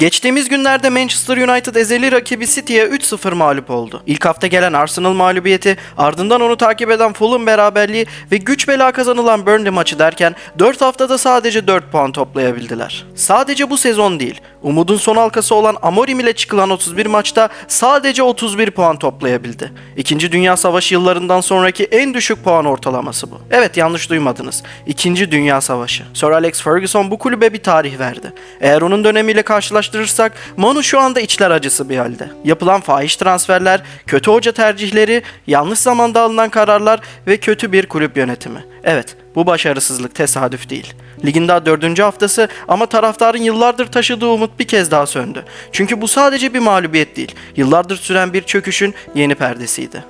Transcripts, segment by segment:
Geçtiğimiz günlerde Manchester United ezeli rakibi City'ye 3-0 mağlup oldu. İlk hafta gelen Arsenal mağlubiyeti, ardından onu takip eden Fulham beraberliği ve güç bela kazanılan Burnley maçı derken 4 haftada sadece 4 puan toplayabildiler. Sadece bu sezon değil, umudun son halkası olan Amorim ile çıkılan 31 maçta sadece 31 puan toplayabildi. İkinci Dünya Savaşı yıllarından sonraki en düşük puan ortalaması bu. Evet yanlış duymadınız. İkinci Dünya Savaşı. Sir Alex Ferguson bu kulübe bir tarih verdi. Eğer onun dönemiyle karşılaştırırsak Manu şu anda içler acısı bir halde. Yapılan fahiş transferler, kötü hoca tercihleri, yanlış zamanda alınan kararlar ve kötü bir kulüp yönetimi. Evet, bu başarısızlık tesadüf değil. Ligin daha dördüncü haftası ama taraftarın yıllardır taşıdığı umut bir kez daha söndü. Çünkü bu sadece bir mağlubiyet değil, yıllardır süren bir çöküşün yeni perdesiydi.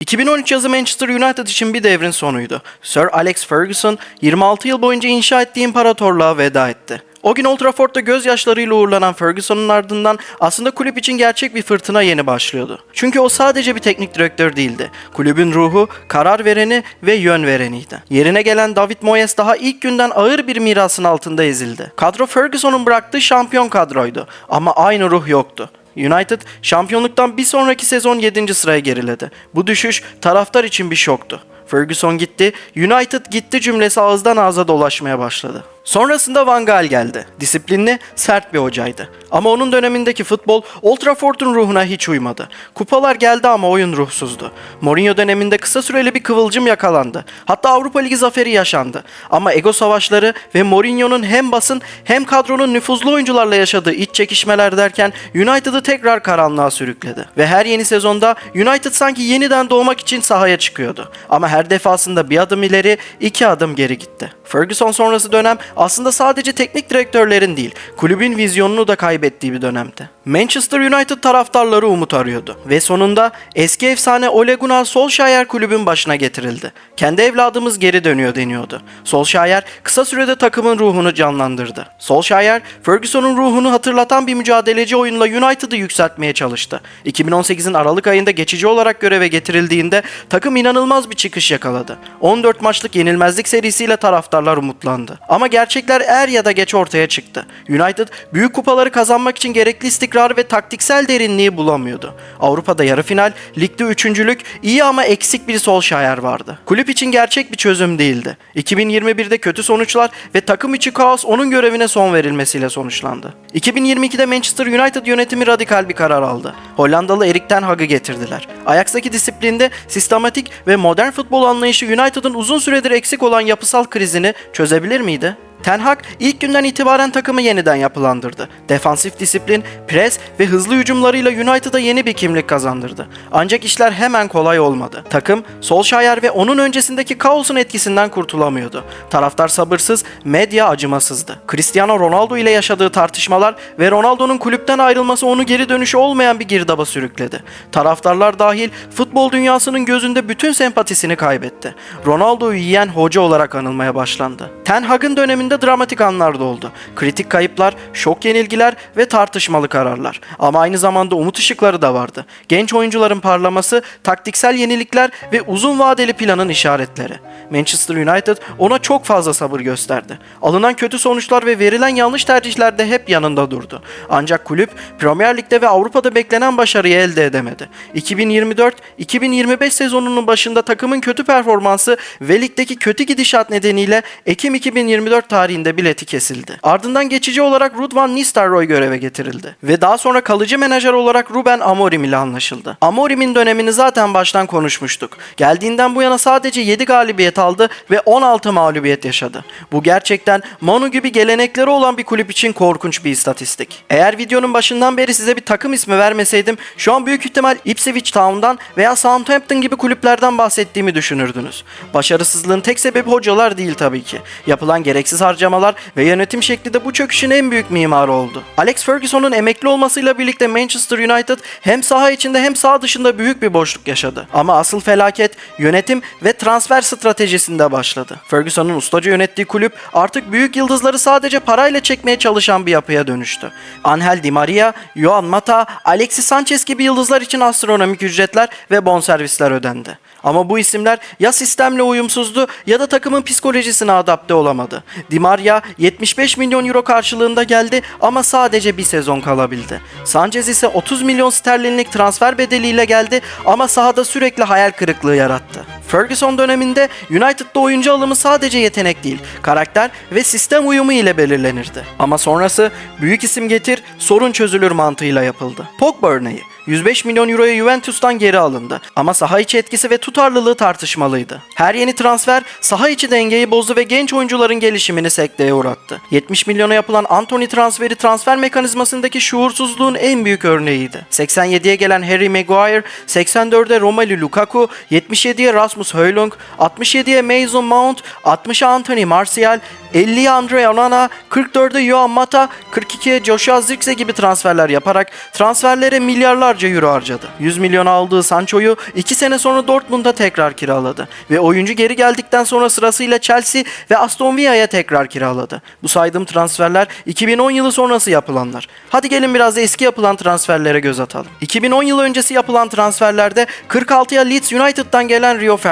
2013 yazı Manchester United için bir devrin sonuydu. Sir Alex Ferguson 26 yıl boyunca inşa ettiği imparatorluğa veda etti. O gün Old Trafford'da gözyaşlarıyla uğurlanan Ferguson'un ardından aslında kulüp için gerçek bir fırtına yeni başlıyordu. Çünkü o sadece bir teknik direktör değildi. Kulübün ruhu, karar vereni ve yön vereniydi. Yerine gelen David Moyes daha ilk günden ağır bir mirasın altında ezildi. Kadro Ferguson'un bıraktığı şampiyon kadroydu ama aynı ruh yoktu. United şampiyonluktan bir sonraki sezon 7. sıraya geriledi. Bu düşüş taraftar için bir şoktu. Ferguson gitti, United gitti cümlesi ağızdan ağza dolaşmaya başladı. Sonrasında Van Gaal geldi. Disiplinli, sert bir hocaydı. Ama onun dönemindeki futbol Old Trafford'un ruhuna hiç uymadı. Kupalar geldi ama oyun ruhsuzdu. Mourinho döneminde kısa süreli bir kıvılcım yakalandı. Hatta Avrupa Ligi zaferi yaşandı. Ama ego savaşları ve Mourinho'nun hem basın hem kadronun nüfuzlu oyuncularla yaşadığı iç çekişmeler derken United'ı tekrar karanlığa sürükledi. Ve her yeni sezonda United sanki yeniden doğmak için sahaya çıkıyordu. Ama her defasında bir adım ileri, iki adım geri gitti. Ferguson sonrası dönem aslında sadece teknik direktörlerin değil, kulübün vizyonunu da kaybettiği bir dönemdi. Manchester United taraftarları umut arıyordu ve sonunda eski efsane Ole Gunnar Solskjaer kulübün başına getirildi. Kendi evladımız geri dönüyor deniyordu. Solskjaer kısa sürede takımın ruhunu canlandırdı. Solskjaer, Ferguson'un ruhunu hatırlatan bir mücadeleci oyunla United'ı yükseltmeye çalıştı. 2018'in Aralık ayında geçici olarak göreve getirildiğinde takım inanılmaz bir çıkış yakaladı. 14 maçlık yenilmezlik serisiyle taraftarlar umutlandı. Ama gerçekler er ya da geç ortaya çıktı. United büyük kupaları kazanmak için gerekli istikrarı ve taktiksel derinliği bulamıyordu. Avrupa'da yarı final, ligde üçüncülük, iyi ama eksik bir Solskjaer vardı. Kulüp için gerçek bir çözüm değildi. 2021'de kötü sonuçlar ve takım içi kaos onun görevine son verilmesiyle sonuçlandı. 2022'de Manchester United yönetimi radikal bir karar aldı. Hollandalı Erik ten Hag'ı getirdiler. Ajax'taki disiplinde sistematik ve modern futbol anlayışı United'ın uzun süredir eksik olan yapısal krizini çözebilir miydi? Ten Hag ilk günden itibaren takımı yeniden yapılandırdı. Defansif disiplin, pres ve hızlı hücumlarıyla United'a yeni bir kimlik kazandırdı. Ancak işler hemen kolay olmadı. Takım, Solskjaer ve onun öncesindeki kaosun etkisinden kurtulamıyordu. Taraftar sabırsız, medya acımasızdı. Cristiano Ronaldo ile yaşadığı tartışmalar ve Ronaldo'nun kulüpten ayrılması onu geri dönüşü olmayan bir girdaba sürükledi. Taraftarlar dahil futbol dünyasının gözünde bütün sempatisini kaybetti. Ronaldo'yu yiyen hoca olarak anılmaya başlandı. Ten Hag'ın döneminde dramatik anlar da oldu. Kritik kayıplar, şok yenilgiler ve tartışmalı kararlar. Ama aynı zamanda umut ışıkları da vardı. Genç oyuncuların parlaması, taktiksel yenilikler ve uzun vadeli planın işaretleri. Manchester United ona çok fazla sabır gösterdi. Alınan kötü sonuçlar ve verilen yanlış tercihlerde hep yanında durdu. Ancak kulüp Premier Lig'de ve Avrupa'da beklenen başarıyı elde edemedi. 2024-2025 sezonunun başında takımın kötü performansı ve ligdeki kötü gidişat nedeniyle Ekim 2024 tarihinde bileti kesildi. Ardından geçici olarak Ruud van Nistelrooy göreve getirildi. Ve daha sonra kalıcı menajer olarak Ruben Amorim ile anlaşıldı. Amorim'in dönemini zaten baştan konuşmuştuk. Geldiğinden bu yana sadece 7 galibiyet aldı ve 16 mağlubiyet yaşadı. Bu gerçekten Manu gibi gelenekleri olan bir kulüp için korkunç bir istatistik. Eğer videonun başından beri size bir takım ismi vermeseydim şu an büyük ihtimal Ipswich Town'dan veya Southampton gibi kulüplerden bahsettiğimi düşünürdünüz. Başarısızlığın tek sebebi hocalar değil tabii ki. Yapılan gereksiz harcamalar ve yönetim şekli de bu çöküşün en büyük mimarı oldu. Alex Ferguson'un emekli olmasıyla birlikte Manchester United hem saha içinde hem saha dışında büyük bir boşluk yaşadı. Ama asıl felaket yönetim ve transfer stratejisinde başladı. Ferguson'un ustaca yönettiği kulüp artık büyük yıldızları sadece parayla çekmeye çalışan bir yapıya dönüştü. Angel Di Maria, Joan Mata, Alexis Sanchez gibi yıldızlar için astronomik ücretler ve bonservisler ödendi. Ama bu isimler ya sistemle uyumsuzdu ya da takımın psikolojisine adapte olamadı. Di Maria 75 milyon euro karşılığında geldi ama sadece bir sezon kalabildi. Sanchez ise 30 milyon sterlinlik transfer bedeliyle geldi ama sahada sürekli hayal kırıklığı yarattı. Ferguson döneminde United'da oyuncu alımı sadece yetenek değil, karakter ve sistem uyumu ile belirlenirdi. Ama sonrası büyük isim getir, sorun çözülür mantığıyla yapıldı. Pogba örneği 105 milyon euroya Juventus'tan geri alındı ama saha içi etkisi ve tutarlılığı tartışmalıydı. Her yeni transfer saha içi dengeyi bozdu ve genç oyuncuların gelişimini sekteye uğrattı. 70 milyona yapılan Anthony transferi transfer mekanizmasındaki şuursuzluğun en büyük örneğiydi. 87'ye gelen Harry Maguire, 84'e Romelu Lukaku, 77'ye Rasmus Højlund, 67'ye Mason Mount, 60'a Anthony Martial, 50'ye Andre Onana, 44'e Joao Mata, 42'ye Joshua Zirkzee gibi transferler yaparak transferlere milyarlarca euro harcadı. 100 milyon aldığı Sancho'yu 2 sene sonra Dortmund'a tekrar kiraladı ve oyuncu geri geldikten sonra sırasıyla Chelsea ve Aston Villa'ya tekrar kiraladı. Bu saydığım transferler 2010 yılı sonrası yapılanlar. Hadi gelin biraz da eski yapılan transferlere göz atalım. 2010 yılı öncesi yapılan transferlerde 46'ya Leeds United'dan gelen Rio Ferdinand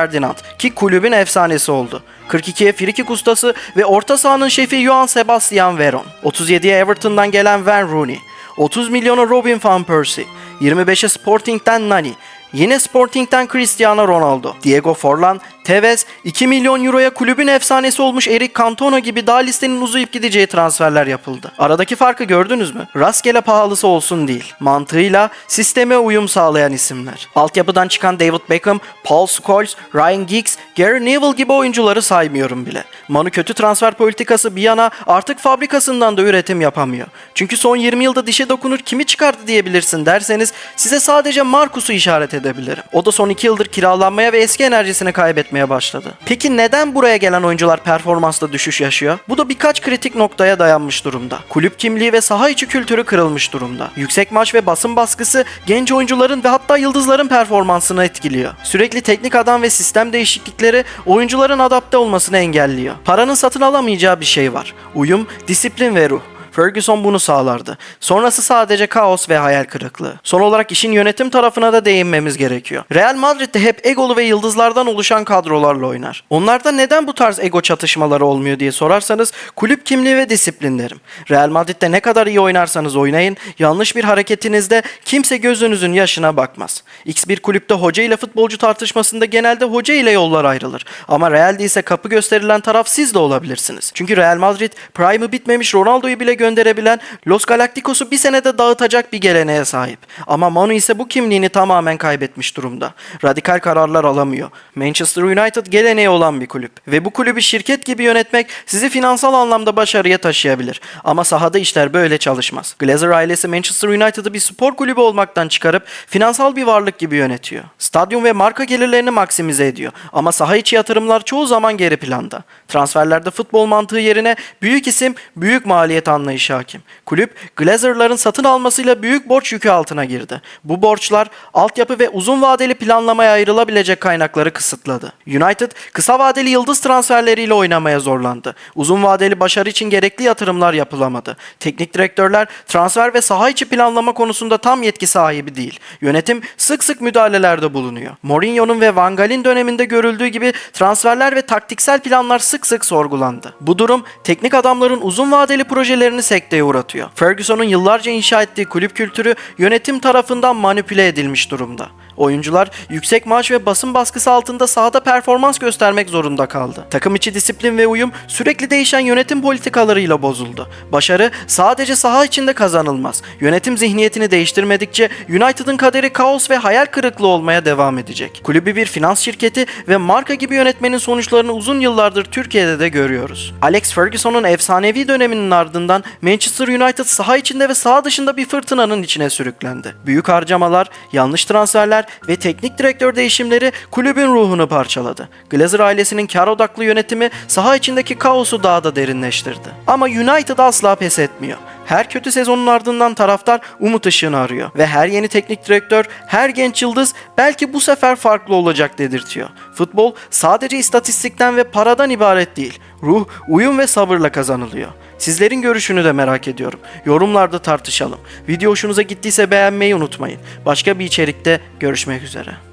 ki kulübün efsanesi oldu. 42'ye frikik ustası ve orta sahanın şefi Johan Sebastian Veron. 37'ye Everton'dan gelen Van Rooney. 30 milyona Robin van Persie. 25'e Sporting'den Nani. Yine Sporting'den Cristiano Ronaldo, Diego Forlan, Tevez, 2 milyon euroya kulübün efsanesi olmuş Eric Cantona gibi daha listenin uzayıp gideceği transferler yapıldı. Aradaki farkı gördünüz mü? Rastgele pahalısı olsun değil. Mantığıyla sisteme uyum sağlayan isimler. Altyapıdan çıkan David Beckham, Paul Scholes, Ryan Giggs, Gary Neville gibi oyuncuları saymıyorum bile. Manu kötü transfer politikası bir yana artık fabrikasından da üretim yapamıyor. Çünkü son 20 yılda dişe dokunur kimi çıkardı diyebilirsin derseniz size sadece Marcus'u işaret edebilirim. O da son 2 yıldır kiralanmaya ve eski enerjisini kaybetmeye başladı. Peki neden buraya gelen oyuncular performansta düşüş yaşıyor? Bu da birkaç kritik noktaya dayanmış durumda. Kulüp kimliği ve saha içi kültürü kırılmış durumda. Yüksek maç ve basın baskısı genç oyuncuların ve hatta yıldızların performansını etkiliyor. Sürekli teknik adam ve sistem değişiklikleri oyuncuların adapte olmasını engelliyor. Paranın satın alamayacağı bir şey var. Uyum, disiplin ve ruh. Ferguson bunu sağlardı. Sonrası sadece kaos ve hayal kırıklığı. Son olarak işin yönetim tarafına da değinmemiz gerekiyor. Real Madrid'de hep egolu ve yıldızlardan oluşan kadrolarla oynar. Onlarda neden bu tarz ego çatışmaları olmuyor diye sorarsanız kulüp kimliği ve disiplin derim. Real Madrid'de ne kadar iyi oynarsanız oynayın, yanlış bir hareketinizde kimse gözünüzün yaşına bakmaz. X1 kulüpte hoca ile futbolcu tartışmasında genelde hoca ile yollar ayrılır. Ama Real'de ise kapı gösterilen taraf siz de olabilirsiniz. Çünkü Real Madrid prime'ı bitmemiş Ronaldo'yu bile gönderebilen Los Galacticos'u bir senede dağıtacak bir geleneğe sahip. Ama Manu ise bu kimliğini tamamen kaybetmiş durumda. Radikal kararlar alamıyor. Manchester United geleneği olan bir kulüp. Ve bu kulübü şirket gibi yönetmek sizi finansal anlamda başarıya taşıyabilir. Ama sahada işler böyle çalışmaz. Glazer ailesi Manchester United'ı bir spor kulübü olmaktan çıkarıp finansal bir varlık gibi yönetiyor. Stadyum ve marka gelirlerini maksimize ediyor. Ama saha içi yatırımlar çoğu zaman geri planda. Transferlerde futbol mantığı yerine büyük isim, büyük maliyet anlayışı hakim. Kulüp, Glazer'ların satın almasıyla büyük borç yükü altına girdi. Bu borçlar altyapı ve uzun vadeli planlamaya ayrılabilecek kaynakları kısıtladı. United, kısa vadeli yıldız transferleriyle oynamaya zorlandı. Uzun vadeli başarı için gerekli yatırımlar yapılamadı. Teknik direktörler transfer ve saha içi planlama konusunda tam yetki sahibi değil. Yönetim sık sık müdahalelerde bulunuyor. Mourinho'nun ve Van Gaal'in döneminde görüldüğü gibi transferler ve taktiksel planlar sık sık sorgulandı. Bu durum teknik adamların uzun vadeli projelerini sekteye uğratıyor. Ferguson'un yıllarca inşa ettiği kulüp kültürü yönetim tarafından manipüle edilmiş durumda. Oyuncular yüksek maaş ve basın baskısı altında sahada performans göstermek zorunda kaldı. Takım içi disiplin ve uyum sürekli değişen yönetim politikalarıyla bozuldu. Başarı sadece saha içinde kazanılmaz. Yönetim zihniyetini değiştirmedikçe United'ın kaderi kaos ve hayal kırıklığı olmaya devam edecek. Kulübü bir finans şirketi ve marka gibi yönetmenin sonuçlarını uzun yıllardır Türkiye'de de görüyoruz. Alex Ferguson'un efsanevi döneminin ardından Manchester United saha içinde ve saha dışında bir fırtınanın içine sürüklendi. Büyük harcamalar, yanlış transferler ve teknik direktör değişimleri kulübün ruhunu parçaladı. Glazer ailesinin kar odaklı yönetimi saha içindeki kaosu daha da derinleştirdi. Ama United asla pes etmiyor. Her kötü sezonun ardından taraftar umut ışığını arıyor ve her yeni teknik direktör, her genç yıldız belki bu sefer farklı olacak dedirtiyor. Futbol sadece istatistikten ve paradan ibaret değil. Ruh, uyum ve sabırla kazanılıyor. Sizlerin görüşünü de merak ediyorum. Yorumlarda tartışalım. Video hoşunuza gittiyse beğenmeyi unutmayın. Başka bir içerikte görüşmek üzere.